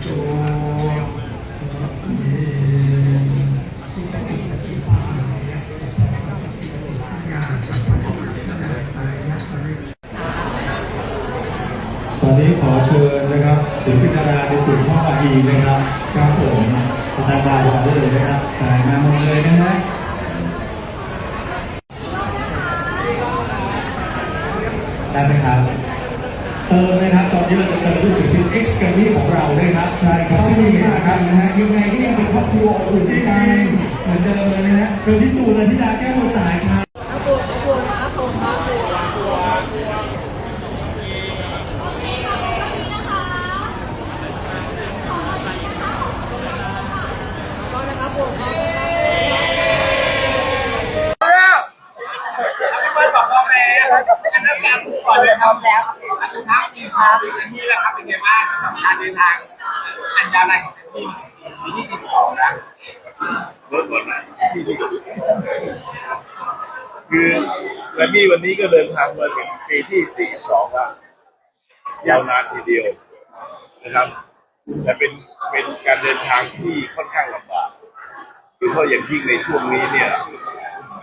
ตอนนี้ขอเชิญนะครับศิลปินดาราในกลุ่มช่องอาอีนะครับครับผมสแตนบายรอได้เลยนะครับถ่ายมาหมดเลยนะฮะได้ไหมครับ รอบครัวอบอุ่นด้วยกันเหมือนเดิมเลยนะฮะเชิญพี่ตูนและธิดาแก้วบัวสายครับไม่บอกว่าแม่อันนั้นการก่อนเลยครับแล้วอันท้ายดีครับอันนี้แหละครับเป็นไงบ้างสำหรับการเดินทางอันยาวนานของทีม ปีที่สี่สองนะเริ่มก่อนนะคือแรมมี่วันนี้ก็เดินทางมาถึงปีที่สี่สองแล้วยาวนานทีเดียวนะครับ แต่เป็นเป็นการเดินทางที่ค่อนข้างลำบากคือเพราะอย่างยิ่งในช่วงนี้เนี่ย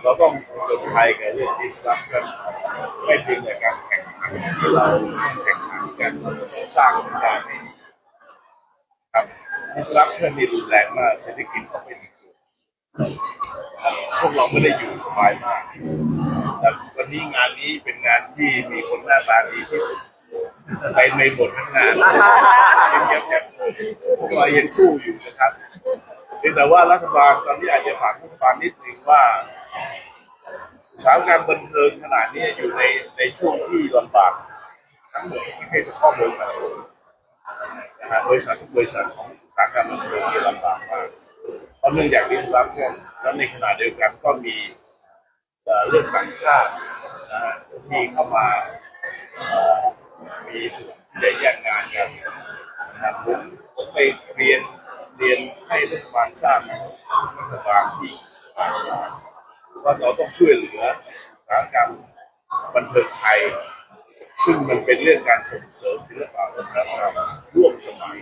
เราต้องจดภัยกับเรื่อง disruption ไม่เพียงแต่การแข่งขันที่เราแข่งขันกันเราจะต้องสร้างผลงานให้ดี รับ disruption นี่รุนแรงมากเศรษฐกิจก็เป็นอีกส่วนพวกเราไม่ได้อยู่สบายมาก แต่วันนี้งานนี้เป็นงานที่มีคนหน้าตาดีที่สุดในในหมดทั้งงานยังยังยังพวกเรายังสู้อยู่นะครับเพียงแต่ว่ารัฐบาลตอนนี้อาจจะฝากรัฐบาลนิดนึงว่าสาหกรรมบันเทิงขนาดนี้อยู่ในในช่วงที่ลำบากทั้งหมดไม่ใช่เฉพาะบริษัทนะฮะบริษัททุกบริษัทของ ตาหกรรมบันเทิงที่ลำบากมากเพราะเนื่องจากนี้รับเนี่ยแล้วในขณะเดียวกันก็มีเรื่องต่างชาตินะที่เข้ามามีส่วนได้แย่งงานกันนะผมผมไปเรียนเรียนให้รัฐบาลทราบนะรัฐบาลที่ผ่านมาว่าเราต้องช่วยเหลืออุตสาหกรรมบันเทิงไทย ซึ่งมันเป็นเรื่องการส่งเสริมศิลปะวัฒนธรรมร่วมสมัย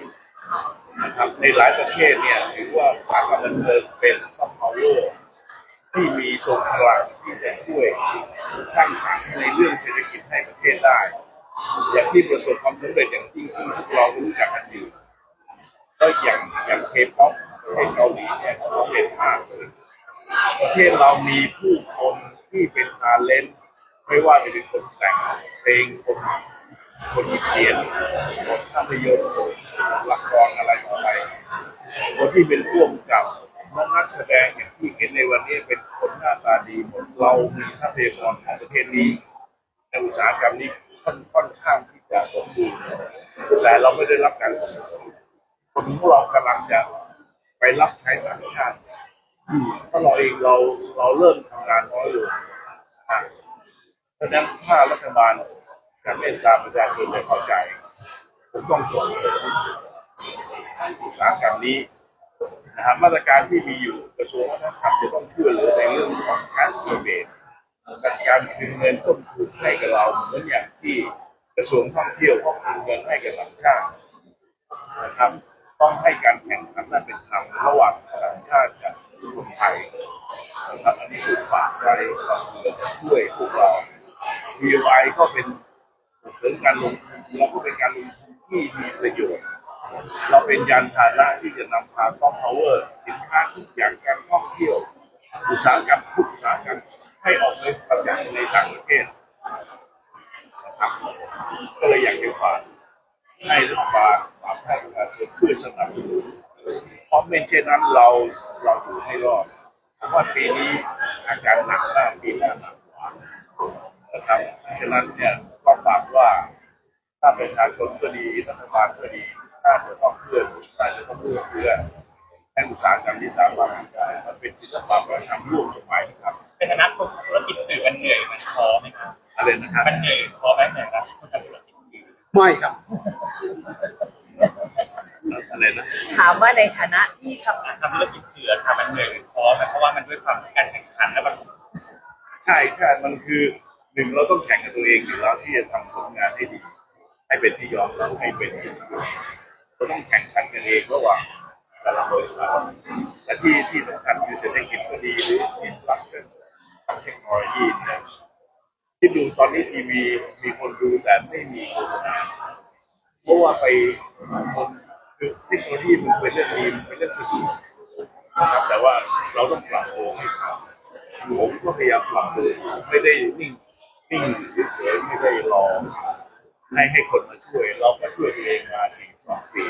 นะครับในหลายประเทศเนี่ยถือว่าอุตสาหกรรมบันเทิงเป็นซอฟต์พาวเวอร์ที่มีทรงพลังที่จะช่วยสร้างสรรค์ในเรื่องเศรษฐกิจให้ประเทศได้ อย่างที่ประสบความสำเร็จอย่างยิ่งที่พวกเรารู้จักกันอยู่ก็อย่างอย่างเคป๊อปประเทศเกาหลีเนี่ยเขาสำเร็จมากเลยประเทศเรามีผู้คนที่เป็นทาเลนต์ไม่ว่าจะเป็นคนแต่งเพลงคนคนเขียนบทภาพยนตร์ ละครอะไรต่ออะไรคนที่เป็นร่วมกับนักแสดงอย่างที่เห็นในวันนี้เป็นคนหน้าตาดีหมดเรามีทรัพยากรของประเทศนี้ในอุตสาหกรรมนี้ค่อนค่อนข้างที่จะสมบูรณ์แต่เราไม่ได้รับการส่งเสริมคนพวกเรากำลังจะไปรับใช้ต่างชาติเพราเราเองเราเราเริ่มทำงานน้อยลงเพราะฉะนั้นถ้ารัฐบาลจะเมตตาประชาชนจะเข้าใจ ต้องส่งเสริมอุตสาหกรรมนี้นะครับมาตรการที่มีอยู่กระทรวงวัฒนธรรมจะต้องช่วยเหลือในเรื่องของ cash rebate กับการคืนเงินต้นทุนให้กับเราเหมือนอย่างที่กระทรวงท่องเที่ยวเขาคืนเงินให้กับต่างชาตินะครับ ต้องให้การแข่งขันนั้นเป็นธรรมระหว่างต่างชาติกับคนไทยนะครับอันนี้ผมฝากไว้ก็คือช่วยพวกเรา BOI ก็เป็นเสริมการลงทุนเราก็ ที่มีประโยชน์ เราเป็นยานพาหนะที่จะนำพาซอฟต์พาวเวอร์ สินค้าทุกอย่างการท่องเที่ยว อุตสาหกรรมทุกอุตสาหกรรมให้ออกไปประจักษ์ในต่างประเทศนะครับก็เลยอยากจะฝากให้รัฐบาลฝากให้ประชาชนช่วยสนับสนุนเพราะไม่เช่นนั้นเราเราอยู่ไม่รอดเพราะว่าปีนี้อาการหนักมากปีหน้าหนักกว่านะครับฉะนั้นเนี่ยก็ฝากว่า ถ้าประชาชนก็ดีรัฐบาลก็ดีน่าจะต้องเพื่อนน่าจะต้องเพื่อเพื่อให้อุตสาหกรรมที่สามารถทำได้มันเป็นศิลปะวัฒนธรรมร่วมสมัยนะครับในฐานะคนธุรกิจสื่อมันเหนื่อยมันท้อไหมครับอะไรนะครับมันเหนื่อยท้อไหมในฐานะคนทำธุรกิจสื่อไม่ครับอะไรนะถามว่าในฐานะที่ทำทำธุรกิจสื่อค่ะมันเหนื่อยหรือท้อไหมเพราะว่ามันด้วยความการแข่งขันแล้วมันใช่ใช่มันคือหนึ่งเราต้องแข่งกับตัวเองอยู่แล้วที่จะทำผลงานให้ดี ให้เป็นที่ยอมรับให้เป็นที่นิยมเราต้องแข่งขันกันเองระหว่างแต่ละบริษัทและที่ที่สำคัญคือเศรษฐกิจก็ดีหรือ disruption ทางเทคโนโลยีนี่ยที่ดูตอนนี้ทีวีมีคนดูแต่ไม่มีโฆษณาเพราะว่าไปมันคือเทคโนโลยีมันเป็นเรื่องดีมันเป็นเรื่องสนุกนะครับแต่ว่าเราต้องปรับตัวให้ทันผมก็พยายามปรับตัวไม่ได้นิ่งนิ่งเฉยไม่ได้รอ ให้ให้คนมาช่วย เราก็ช่วยตัวเองมาสี่สองปี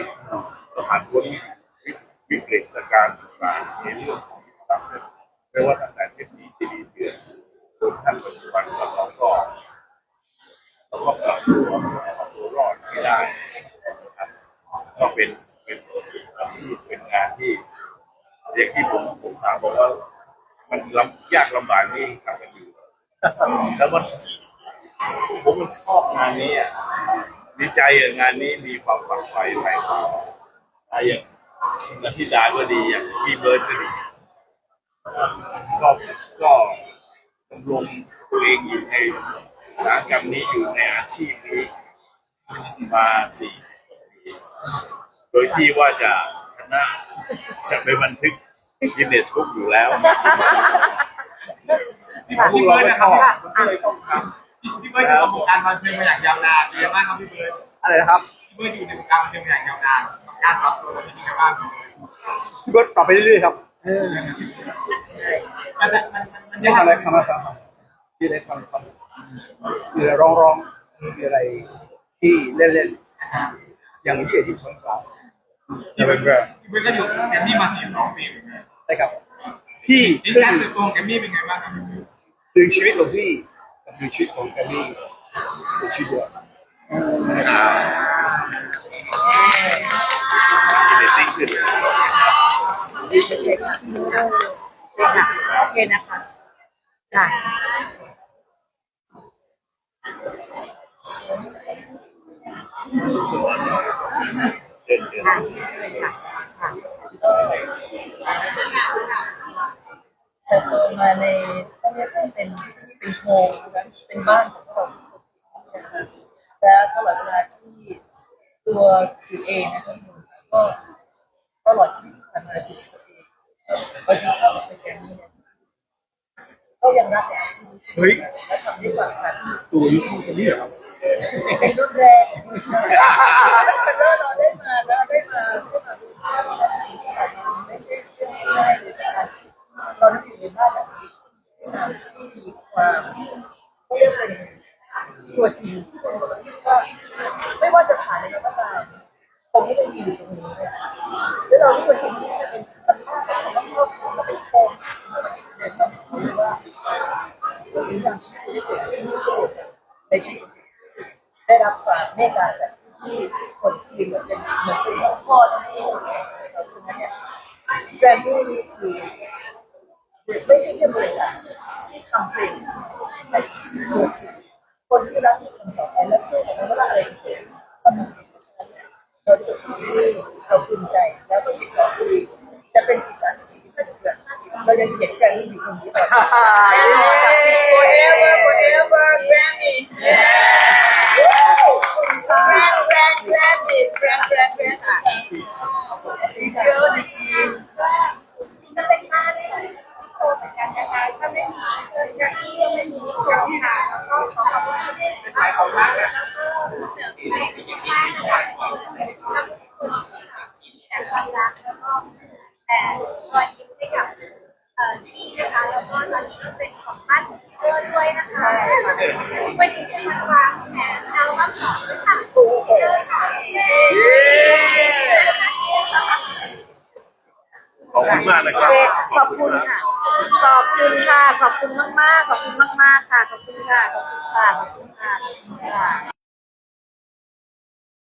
เราผ่านพ้นวิกฤตการณ์ต่างๆในเรื่องของอิสระไม่ว่าตั้งแต่เทคโนโลยีที่ดีเดือนจนทั้งปัจจุบันเราก็เราก็ปรับตัวเอาตัวรอดให้ได้นะครับก็เป็นเป็นอาชีพเป็นงานที่เด็กที่ผมผมถามบอกว่ามันลำยากลำบากนี่ทำกันอยู่แล้วมัน ผมมันชอบงานนี้อะดีใจอะงานนี้มีความฝักใฝ่ใฝ่ฝันอะไรอย่างนันทิดาก็ดีอย่างพี่เบิร์ดก็ดีก็ก็ดำรงตัวเองอยู่ในอุตสาหกรรมนี้อยู่ในอาชีพนี้มาสี่สิบกว่าปีโดยที่ว่าจะชนะจะไปบันทึกกินเนสบุ๊กอยู่แล้วพวกเราก็ชอบมันก็เลยต้องทพี่เบิร์ดอยู่กับวงการบันเทิงมาอย่างยาวนานเป็นยังไงบ้างครับพี่เบิร์ดำอะไรนะครับพี่เบิร์ดอยู่ในวงการบันเทิงมาอย่างยาวนานการปรับตัวตอนนี้เป็นยังไงบ้างพี่เบิร์ดพี่เบิร์ดปรับไปเรื่อยๆครับมันมันมันมันนี่ยากทำอะไรทำอะไรทำมีอะไรทำทำมีอะไรร้องร้องมีอะไรที่เล่นเล่นๆอย่างที่ที่สงขลาจะเป็นแบบพี่เบิร์ดก็อยู่แกรมมี่มาสี่สองปีเหมือนกันใช่ครับที่นี่ขึ้นการเติบโตของแกรมมี่เป็นไงบ้างครับพี่เบิร์ดดึงชีวิตของพี่กับ ดึงชีวิตของแกรมมี่เป็นชีวิตเดียวกินเนสติ้งขึ้นโอเคนะคะค่ะเชิญเชิญค่ะค่ะเติบโตมาใน เรียกว่าเป็นเป็นโฮมนะเป็นบ้านของเรานะคะและตลอดเวลาที่ตัวคือเองนะคะก็ตลอดชีวิตที่ผ่านมา40กว่าปีพอที่เข้ามาเป็นแกรมมี่เนี่ยก็ยังรักในอาชีพนี้เฮ้ยและทำด้วยความฝันตัวยูทูบตัวนี้เหรอครับเป็นรุ่นแรกแล้วเราได้มาแล้ว ว่ามเรียกเป็นตัวจริงที่ว่าไม่ว่าจะผ่านอะไรก็ตามผมไม่ได้ยู่ตรงนี้เนี่ยแล้วเราที่คนที่นี่เป็นปัญหาของครอบครัวเป็นโคมเดินมาคุยว่าสิ่งต่างที่คุณได้เกิดที่นี่เช่นในชีวิตได้รับความเมตตาจากที่คนที่เหมือนเป็นเหมือนเป็นพ่อทั้งคู่เราฉะนั้นเนี่ยแกรมมี่นี่คือไม่ใช่แค่บริษัททำเพลงแต่ตัวจริง คนที่รักคนต่อไปและสู้กับไม่ว่าอะไรจะเกิดก็ทำเพราะฉะนั้นเนี่ยเราจะเป็นคนที่เราภูมิใจแล้วก็สิบสองปีจะเป็นสิบสามสิบสี่สิบห้าสิบห้าสิบเรายังจะเห็นแกรมมี่อยู่ตรงนี้ต่อไปแน่นอนค่ะ forever forever Grammy Grand Grand Grammy Grand Grand Grand อะเยอะจริงมันเป็นมาในที่โตเหมือนกันนะคะถ้าไม่มีเพื่อนอย่างที่ไม่มีเแล้วก็เสริมในที่บ้านนะคะแล้วก็คุณที่แต่ความรักแล้วก็แต่รอยยิ้มให้กับเอ่อพี่นะคะแล้วก็ตอนนี้ก็เป็นของบ้านของเพื่อนด้วยนะคะวันนี้จะมาวางแผนเอาบั้มสองด้วยค่ะเจอค่ะขอบคุณมากนะครับ ขอบคุณค่ะ ขอบคุณค่ะ ขอบคุณมากๆขอบคุณากค่ะ ขอบคุณค่ะ ขอบคุณค่ะ ขอบคุณค่ะ